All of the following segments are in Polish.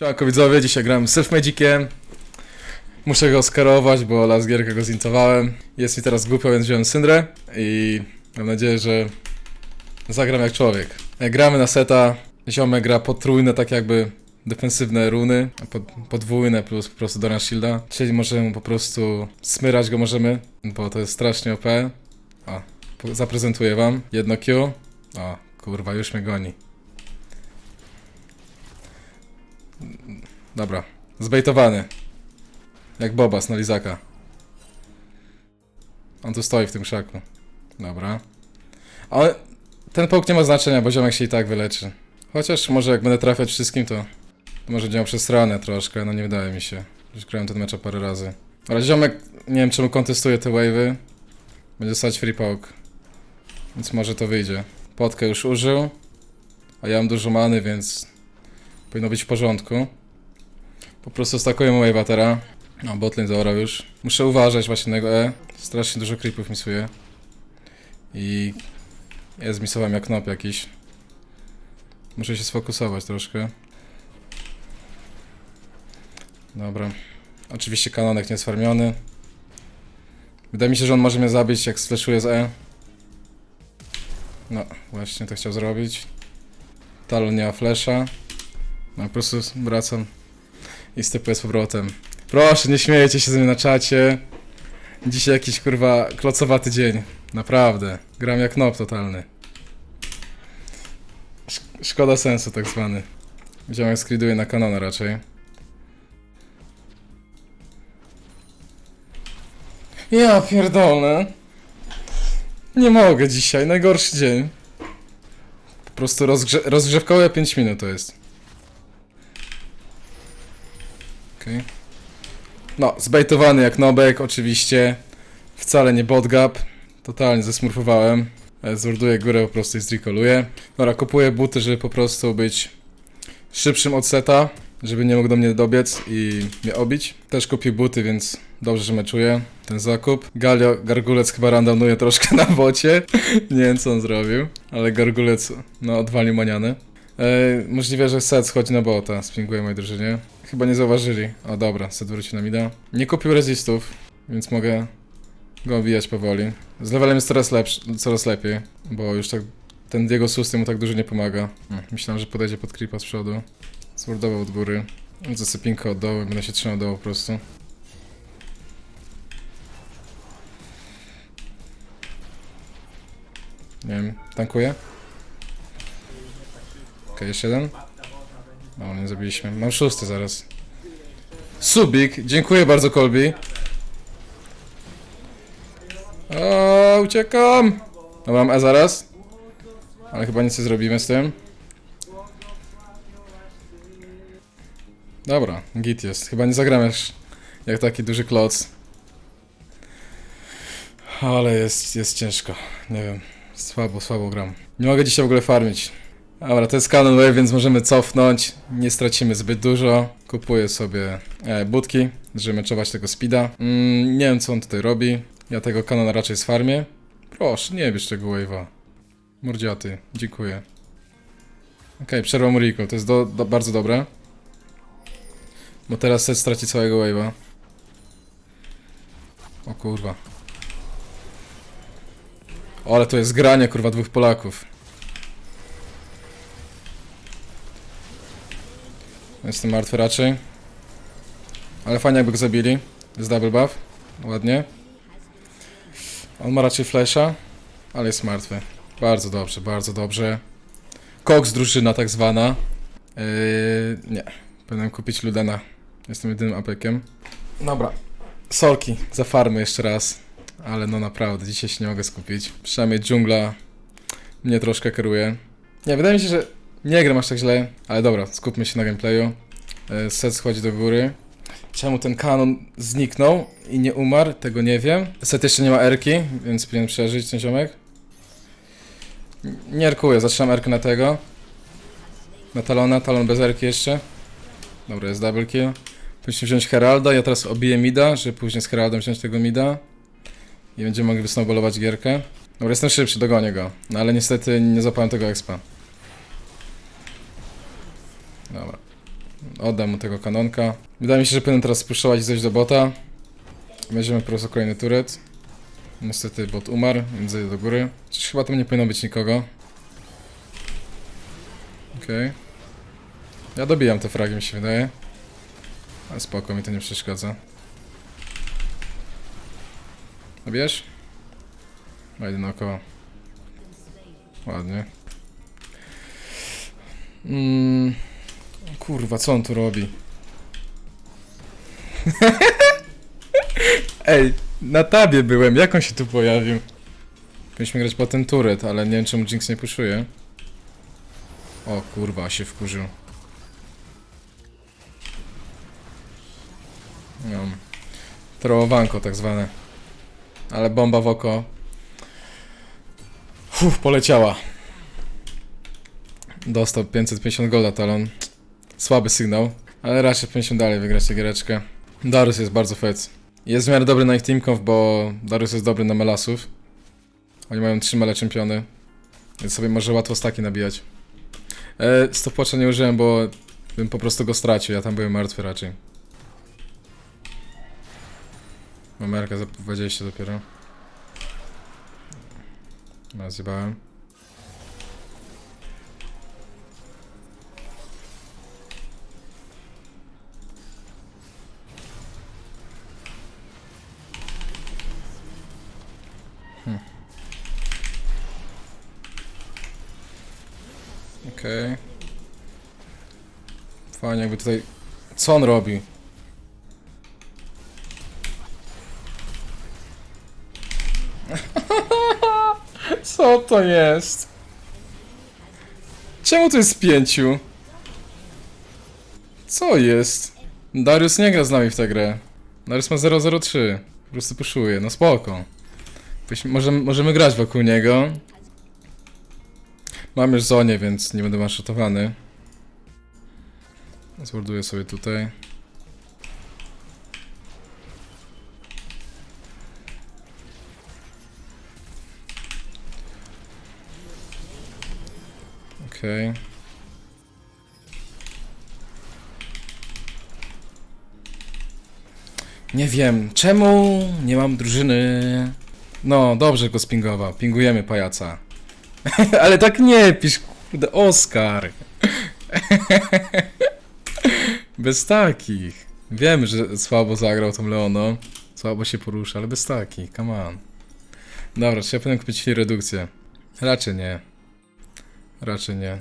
Siemanko widzowie, dzisiaj gram Self Magiciem. Muszę go skarować, bo las gierkę go zintowałem. Jest mi teraz głupio, więc wziąłem Syndrę i mam nadzieję, że zagram jak człowiek. Gramy na seta, ziomek gra potrójne, tak jakby defensywne runy, podwójne plus po prostu Doran Shielda. Czyli możemy po prostu smyrać go możemy, bo to jest strasznie OP. O, zaprezentuję wam. Jedno Q. O, kurwa, już mnie goni. Dobra. Zbejtowany. Jak Bobas na Lizaka. On tu stoi w tym krzaku. Dobra. Ale ten połk nie ma znaczenia, bo ziomek się i tak wyleczy. Chociaż może jak będę trafiać wszystkim, to może działał przez ranę troszkę, no nie wydaje mi się. Już grałem ten mecz parę razy. Ale ziomek, nie wiem czemu kontestuje te wave'y. Będzie stać free poke. Więc może to wyjdzie. Potkę już użył. A ja mam dużo many, więc powinno być w porządku. Po prostu stakuję wave'a teraz. No, botlane zaorał już. Muszę uważać właśnie na jego E. Strasznie dużo creepów misuje. I... Ja zmisowałem jak knop jakiś. Muszę się sfokusować troszkę. Dobra. Oczywiście kanonek niesfarmiony. Wydaje mi się, że on może mnie zabić jak sfleszuje z E. No, właśnie to chciał zrobić. Talon nie ma flesza. No, po prostu wracam i stepuję z powrotem. Proszę, nie śmiejcie się ze mnie na czacie. Dzisiaj jakiś kurwa klocowaty dzień. Naprawdę. Gram jak nob totalny. Sz szkoda sensu tak zwany. Ziomek skriduje na kanona raczej. Ja pierdolę. Nie mogę dzisiaj, najgorszy dzień. Po prostu rozgrze rozgrzewkowe 5 minut to jest. Okej. No, zbejtowany jak Nobek, oczywiście. Wcale nie botgap. Totalnie zesmurfowałem. E, Zorduję górę po prostu i zrecalluję. Dobra, kupuję buty, żeby po prostu być szybszym od seta, żeby nie mógł do mnie dobiec i mnie obić. Też kupił buty, więc dobrze, że meczuję ten zakup. Galio, Gargulec chyba randomuje troszkę na bocie. nie wiem, co on zrobił, ale Gargulec, no, odwalił maniany. E, możliwe, że set schodzi na bota, spinguję mojej drużynie. Chyba nie zauważyli. O dobra, set wróci na mida. Nie kupił resistów, więc mogę go obijać powoli. Z levelem jest coraz lepszy, coraz lepiej, bo już tak ten Diego Susty mu tak dużo nie pomaga. Myślałem, że podejdzie pod creepa z przodu. Zwordował od góry. Zasypinkę od dołu, będę się trzymał dołu po prostu. Nie wiem, tankuję? Okej, jeszcze jeden. No, nie zabiliśmy. Mam szósty zaraz. Subik, dziękuję bardzo Kolbi. Uciekam! Dobra, mam E zaraz. Ale chyba nic nie zrobimy z tym. Dobra, git jest. Chyba nie zagramiesz jak taki duży kloc. Ale jest, jest ciężko. Nie wiem. Słabo, słabo gram. Nie mogę dzisiaj w ogóle farmić. Dobra, to jest Canon Wave, więc możemy cofnąć. Nie stracimy zbyt dużo. Kupuję sobie e, budki, żeby meczować tego speeda. Mm, nie wiem, co on tutaj robi. Ja tego Canona raczej sfarmię. Proszę, nie bierz tego wave'a. Mordziaty, dziękuję. Okej, przerwa mu recall, to jest do, do, bardzo dobre. Bo teraz set straci całego wave'a. O kurwa. O, ale to jest granie, kurwa, dwóch Polaków. Jestem martwy raczej. Ale fajnie jakby go zabili. Jest double buff. Ładnie. On ma raczej flesza, ale jest martwy. Bardzo dobrze, bardzo dobrze. Cox drużyna tak zwana. Yy, nie. Powinienem kupić Ludena. Jestem jedynym apekiem. Dobra. Solki za farmy jeszcze raz. Ale no naprawdę, dzisiaj się nie mogę skupić. Przynajmniej dżungla mnie troszkę kieruje. Nie, wydaje mi się, że nie gram aż tak źle. Ale dobra, skupmy się na gameplayu. Yy, Set schodzi do góry. Czemu ten kanon zniknął i nie umarł, tego nie wiem. Set jeszcze nie ma erki, więc powinien przeżyć ten ziomek. Nie erkuję, zaczynam erkę na tego. Na talona, talon bez erki jeszcze. Dobra, jest double kill. Powinniśmy wziąć Heralda, ja teraz obiję mida, żeby później z Heraldem wziąć tego mida. I będziemy mogli wysnowbolować gierkę. Dobra, jestem szybszy, dogonię go. No ale niestety nie zapałem tego expa. Dobra. Oddam mu tego kanonka. Wydaje mi się, że powinien teraz spuszować i zejść do bota. Weźmiemy po prostu kolejny turet. Niestety bot umarł, więc zejdę do góry. Chociaż chyba tam nie powinno być nikogo. Okej. Ja dobijam te fragi, mi się wydaje. Ale spoko, mi to nie przeszkadza. Dobierz? Wejdę naokoło. Ładnie. Mm, kurwa, co on tu robi? Ej, na tabie byłem, jak on się tu pojawił? Powinniśmy grać po ten turret, ale nie wiem czemu Jinx nie puszuje. O kurwa, się wkurzył. No. Trołowanko tak zwane. Ale bomba w oko. Uff, poleciała. Dostał 550 golda talon. Słaby sygnał, ale raczej powinniśmy dalej wygrać tę giereczkę. Darius jest bardzo fec. Jest w miarę dobry na ich teamków, bo Darius jest dobry na melasów. Oni mają 3 mele czempiony. Więc sobie może łatwo staki nabijać. E, stopwatcha nie użyłem, bo bym po prostu go stracił. Ja tam byłem martwy raczej. Ameryka za 20 dopiero. Zjebałem. Okej. Fajnie, jakby tutaj... Co on robi? Co to jest? Czemu to jest pięciu? Co jest? Darius nie gra z nami w tę grę. Darius ma 003. Po prostu puszuje, no spoko. Możemy, możemy grać wokół niego. Mam już zonie, więc nie będę maszotowany. Zworduję sobie tutaj. Okej. Nie wiem, czemu nie mam drużyny. No, dobrze go spingował. Pingujemy pajaca. Ale tak nie pisz, kurde, Oskar. bez takich. Wiem, że słabo zagrał tą Leono. Słabo się porusza, ale bez takich, come on. Dobra, czy ja powinien kupić redukcję? Raczej nie. Raczej nie.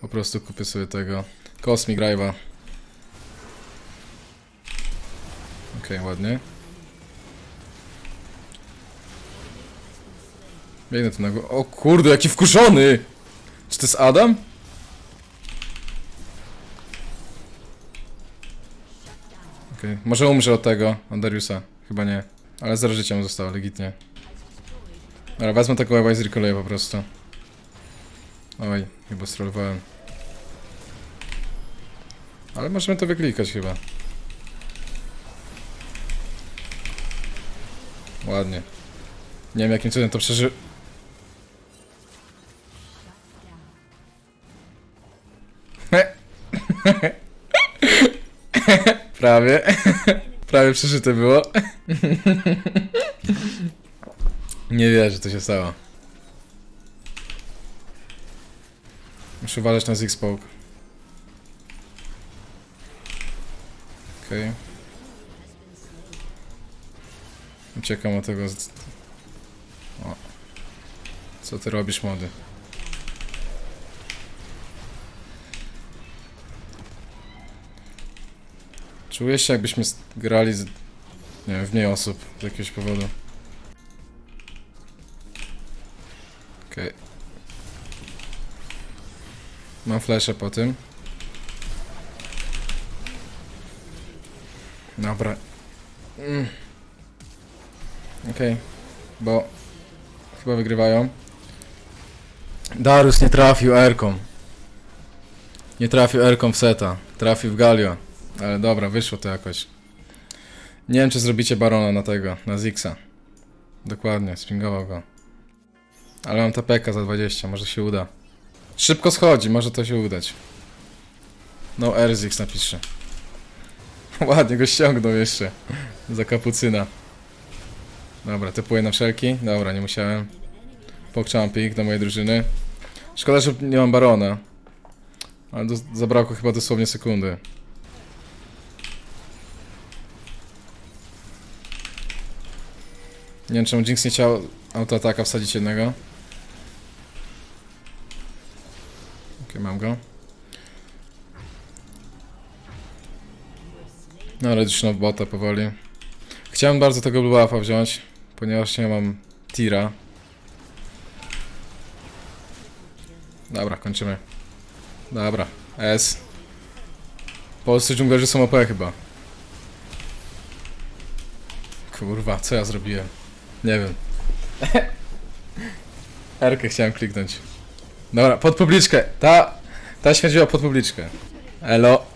Po prostu kupię sobie tego. Cosmic Riva. Okej, ładnie. Biegnę tu na górę. O kurde, jaki wkurzony! Czy to jest Adam? Okej, może umrze od tego, od Dariusa. Chyba nie. Ale zero życia mu zostało, legitnie. Dobra, wezmę tego łeba i zrekoluję po prostu. Oj, chyba strollowałem. Ale możemy to wyklikać chyba. Ładnie. Nie wiem jakim cudem to przeży... Prawie. Prawie przeżyte było. Nie wierzę, to się stało. Muszę uważać na Ziggspoke. Okej. Uciekam od tego. O. Co ty robisz, młody? Czuję się, jakbyśmy grali z, nie wiem, w mniej osób z jakiegoś powodu. Okej. Mam fleszę po tym. Dobra. Mm. Okej. Bo chyba wygrywają. Darius nie trafił Erką. Nie trafił Erką w seta. Trafił w Galio. Ale dobra, wyszło to jakoś. Nie wiem, czy zrobicie Barona na tego, na Zixa. Dokładnie, spingował go. Ale mam TPK za 20, może się uda. Szybko schodzi, może to się udać. No Erzix napisze. Ładnie go ściągnął jeszcze. Za kapucyna. Dobra, typuję na wszelki. Dobra, nie musiałem. Pokczampik do mojej drużyny. Szkoda, że nie mam barona. Ale do, zabrakło chyba dosłownie sekundy. Nie wiem czemu Jinx nie chciał autoataka wsadzić jednego. Okej, mam go. No ale już na bota powoli. Chciałem bardzo tego blue buffa wziąć, ponieważ nie mam tira. Dobra, kończymy. Dobra, S. Polscy dżunglerzy są OP chyba. Kurwa, co ja zrobiłem? Nie wiem. Erkę chciałem kliknąć. Dobra, pod publiczkę. Ta, ta śmierdziła pod publiczkę. Elo.